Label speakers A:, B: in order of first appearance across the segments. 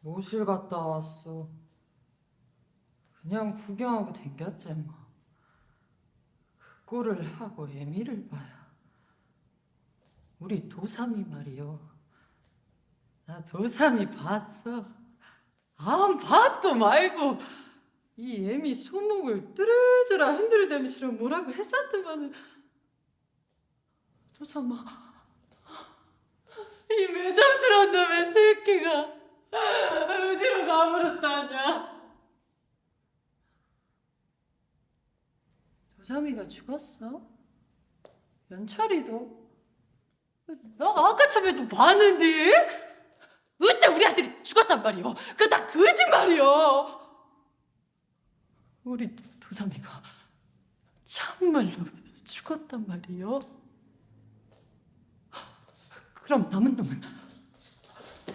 A: 모실 갔다 왔어. 그냥 구경하고 댕겼지 뭐. 그 꼴을 하고 애미를 봐야. 우리 도삼이 말이요. 나 도삼이 봤어. 안 받고 말고 이 애미 손목을 뚜르주라 흔들대면서 뭐라고 했었더만은 도삼아 이 매장스러운 놈의 새끼가 어디로 가버렸다냐? 도삼이가 죽었어? 연철이도? 나 아까 참에도 봤는데 어째 우리 아들이 죽었단 말이오? 그거 다 거짓말이오? 우리 도삼이가 참말로 죽었단 말이오? 그럼 남은 놈은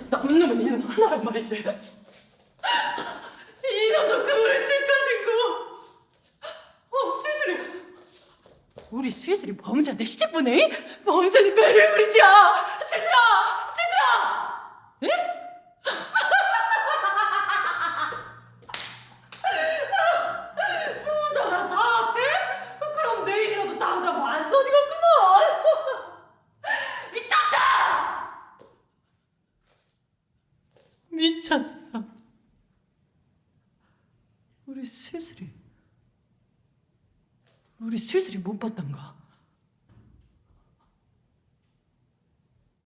A: 남은 놈은 이놈 하나란 말이지 이놈도 그물을 칠 것이고 어 슬슬이 우리 슬슬이 범죄한테 시집보내 범죄는 배를 부리지야 슬슬아 슬슬아 에? 부서가 사태? 그럼 내일이라도 당장 완선이겠구먼 미쳤다! 미쳤어. 우리 슬슬이 우리 슬슬이 못 봤던가?